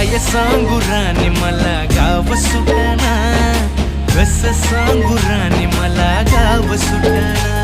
काय सांगू राणी मला गाव सुटना कस सांगू राणी मला गाव सुटना